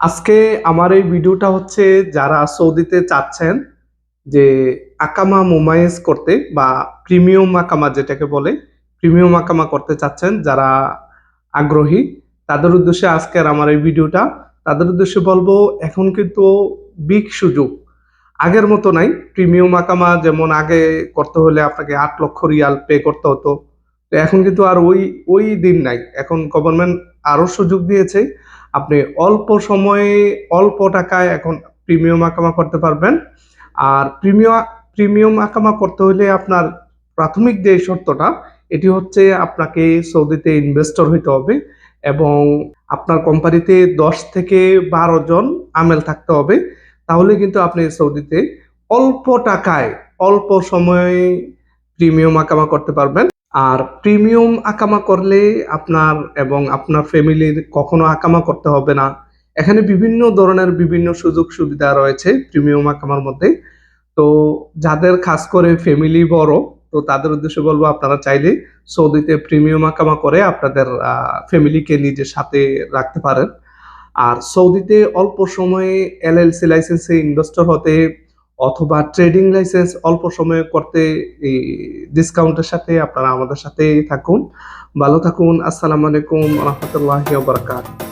আজকে আমার এই ভিডিওটা হচ্ছে যারা সৌদিতে চাচ্ছেন যে আকামা মোমাইজ করতে বা প্রিমিয়াম আকামা যেটাকে বলে, প্রিমিয়াম আকামা করতে চাচ্ছেন যারা আগ্রহী, তাদের উদ্দেশ্যে আজকের আমার এই ভিডিওটা। তাদের উদ্দেশ্যে বলব, এখন কিন্তু বিগ সুযোগ। আগের মতো নাই। প্রিমিয়াম আকামা যেমন আগে করতে হলে আপনাকে আট লক্ষ রিয়াল পে করতে হতো। তো এখন কিন্তু আর ওই ওই দিন নাই। এখন গভর্নমেন্ট আরও সুযোগ দিয়েছে। আপনি অল্প সময়ে অল্প টাকায় এখন প্রিমিয়াম আকামা করতে পারবেন। আর প্রিমিয়াম প্রিমিয়াম আকামা করতে হলে আপনার প্রাথমিক যে শর্তটা, এটি হচ্ছে আপনাকে সৌদিতে ইনভেস্টর হইতে হবে এবং আপনার কোম্পানিতে দশ থেকে বারো জন আমেল থাকতে হবে। তাহলে কিন্তু আপনি সৌদিতে অল্প টাকায় অল্প সময়ে প্রিমিয়াম আকামা করতে পারবেন। আর প্রিমিয়াম আকামা করলে আপনার এবং আপনার ফ্যামিলির কখনো আকামা করতে হবে না। এখানে বিভিন্ন ধরনের বিভিন্ন সুযোগ সুবিধা রয়েছে প্রিমিয়াম আকামার মধ্যে। তো যাদের খাস করে ফ্যামিলি বড়, তো তাদের উদ্দেশ্যে বলব আপনারা চাইলে সৌদিতে প্রিমিয়াম আকামা করে আপনাদের ফ্যামিলিকে নিজের সাথে রাখতে পারেন। আর সৌদিতে অল্প সময়ে এলএলসি লাইসেন্সে ইনভেস্টর হতে অথবা ট্রেডিং লাইসেন্স অল্প সময়ে করতে এই ডিসকাউন্টের সাথে আপনারা আমাদের সাথে থাকুন। ভালো থাকুন, আসসালামু আলাইকুম রহমতুল্লাহ বারকাত